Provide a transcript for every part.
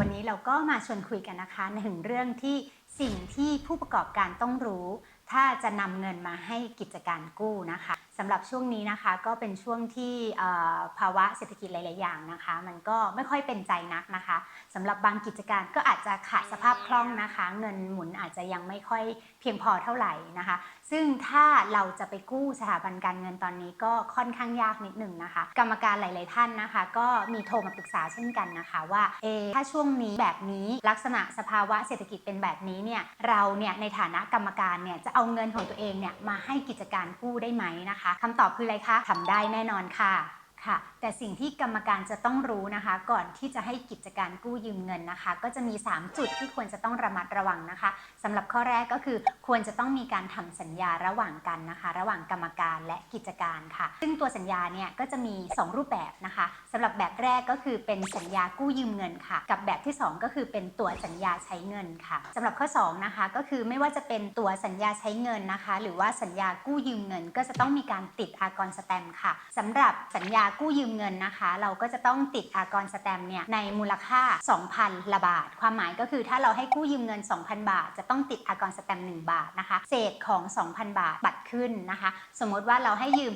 วันนี้เราก็มาชวนคุยกันนะคะถึงเรื่องที่สิ่งที่ผู้ประกอบการต้องรู้ ถ้าจะนำเงินมาให้กิจการกู้นะคะสำหรับช่วงนี้นะคะก็เป็นช่วงที่ภาวะเศรษฐกิจหลาย ๆ อย่างนะคะ มันก็ไม่ค่อยเป็นใจนักนะคะสำหรับบางกิจการก็อาจจะขาดสภาพคล่องนะคะ เงินหมุนอาจจะยังไม่ค่อยเพียงพอเท่าไหร่นะคะ ซึ่งถ้าเราจะไปกู้สถาบันการเงินตอนนี้ก็ค่อนข้างยากนิดหนึ่งนะคะ กรรมการหลาย ๆ ท่านนะคะ ก็มีโทรมาปรึกษาเช่นกันนะคะว่าเอถ้าช่วงนี้แบบนี้ลักษณะสภาวะเศรษฐกิจเป็นแบบนี้เนี่ยเราเนี่ยในฐานะกรรมการเนี่ยจะเอาเงินของตัวเองเนี่ยมาให้กิจการกู้ได้ไหมนะคะคำตอบคืออะไรคะทำได้แน่นอนค่ะ ค่ะ แต่สิ่งที่กรรมการจะต้องรู้นะคะ ก่อนที่จะให้กิจการกู้ยืมเงินนะคะ ก็จะมี 3 จุดที่ควรจะต้องระมัดระวังนะคะสำหรับข้อแรกก็คือควรจะต้องมีการทำสัญญาระหว่างกันนะคะ ระหว่างกรรมการและกิจการค่ะ ซึ่งตัวสัญญาเนี่ยก็จะมี 2 รูปแบบนะคะสำหรับแบบแรกก็คือเป็นสัญญากู้ยืมเงินค่ะ กับแบบที่ 2 ก็คือเป็นตัวสัญญาใช้เงินค่ะสำหรับข้อ2นะคะก็คือไม่ว่าจะเป็นตัวสัญญาใช้เงินนะคะ หรือว่าสัญญากู้ยืมเงิน ก็จะต้องมีการติดอากรสแตมค่ะสำหรับสัญญากู้ยืมเงินนะคะ เราก็จะต้องติดอากรสแตมเนี่ยในมูลค่า 2,000ละบาท ความหมายก็คือถ้าเราให้กู้ยืมเงิน 2,000 บาท จะต้องติดอากรสแตม1บาทนะคะ เศษของ 2,000 บาทบัตรขึ้นนะคะ สมมติว่าเราให้ยืม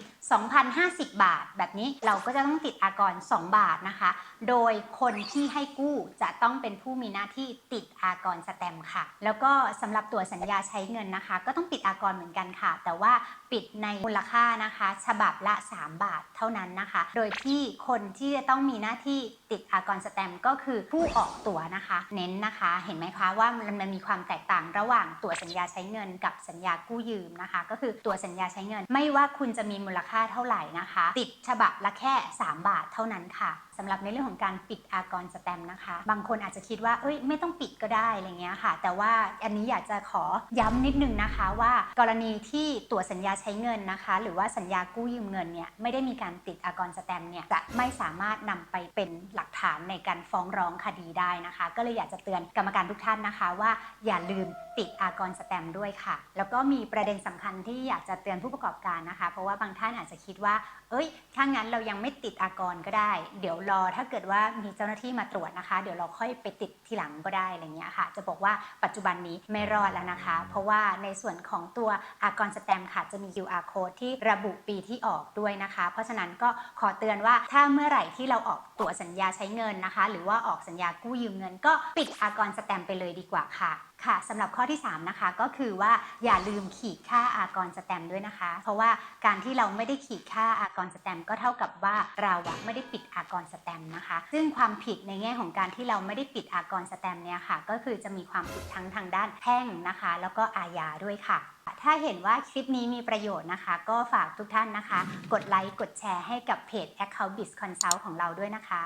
2,050 บาท แบบนี้เราก็จะต้องติดอากร 2 บาทนะคะ โดยคนที่ให้กู้จะต้องเป็นผู้มีหน้าที่ติดอากรสแตมค่ะ แล้วก็สำหรับตัวสัญญาใช้เงินนะคะ ก็ต้องปิดอากรเหมือนกันค่ะ แต่ว่าปิดในมูลค่านะคะ ฉบับละ 3 บาทเท่านั้นนะคะ โดยที่คนที่จะต้องมีหน้าที่ติดอากรสแตมก็คือผู้ออกตั๋วนะคะ เน้นนะคะ เห็นไหมคะว่ามันมันมีความแตกต่างระหว่างตั๋วสัญญาใช้เงิน กับสัญญากู้ยืมนะคะ ก็คือตั๋วสัญญาใช้เงิน ไม่ว่าคุณจะมีมูลค่าเท่าไหร่นะคะ ติดฉบับละแค่ 3 บาทเท่านั้นค่ะสำหรับในเรื่องของการปิดอากรสแตมนะคะ บางคนอาจจะคิดว่าเอ้ยไม่ต้องปิดก็ได้อะไรเงี้ยค่ะ แต่ว่าอันนี้อยากจะขอย้ำนิดนึงนะคะว่า กรณีที่ตั๋วสัญญาใช้เงินนะคะ หรือว่าสัญญากู้ยืมเงินเนี่ยไม่ได้มีการติดอากรสแตมเนี่ยจะไม่สามารถนำไปเป็นหลักฐานในการฟ้องร้องคดีได้นะคะ ก็เลยอยากจะเตือนกรรมการทุกท่านนะคะว่าอย่าลืม ติดอากรสแตมด้วยค่ะ แล้วก็มีประเด็นสำคัญที่อยากจะเตือนผู้ประกอบการนะคะ เพราะว่าบางท่านอาจจะคิดว่า เอ้ย ถ้างั้นเรายังไม่ติดอากรก็ได้ เดี๋ยวรอถ้าเกิดว่ามีเจ้าหน้าที่มาตรวจนะคะ เดี๋ยวเราค่อยไปติดทีหลังก็ได้อะไรเงี้ยค่ะ จะบอกว่าปัจจุบันนี้ไม่รอดแล้วนะคะ เพราะว่าในส่วนของตัวอากรสแตมค่ะจะมี QR code ที่ระบุปีที่ออกด้วยนะคะ เพราะฉะนั้นก็ขอเตือนว่าถ้าเมื่อไหร่ที่เราออกตั๋วสัญญาใช้เงินนะคะ หรือว่าออกสัญญากู้ยืมเงิน ก็ปิดอากรสแตมไปเลยดีกว่าค่ะค่ะสำหรับข้อที่ 3 นะคะ ก็คือว่าอย่าลืมขีดค่าอากรสแตมด้วยนะคะ เพราะว่าการที่เราไม่ได้ขีดค่าอากรสแตมก็เท่ากับว่าเราอะไม่ได้ปิดอากรสแตมนะคะ ซึ่งความผิดในแง่ของการที่เราไม่ได้ปิดอากรสแตมเนี่ยค่ะ ก็คือจะมีความผิดทั้งทางด้านแพ่งนะคะ แล้วก็อาญาด้วยค่ะถ้าเห็นว่าคลิปนี้มีประโยชน์นะคะ ก็ฝากทุกท่านนะคะ กดไลค์กดแชร์ให้กับเพจ Account Biz Consult ของเราด้วยนะคะ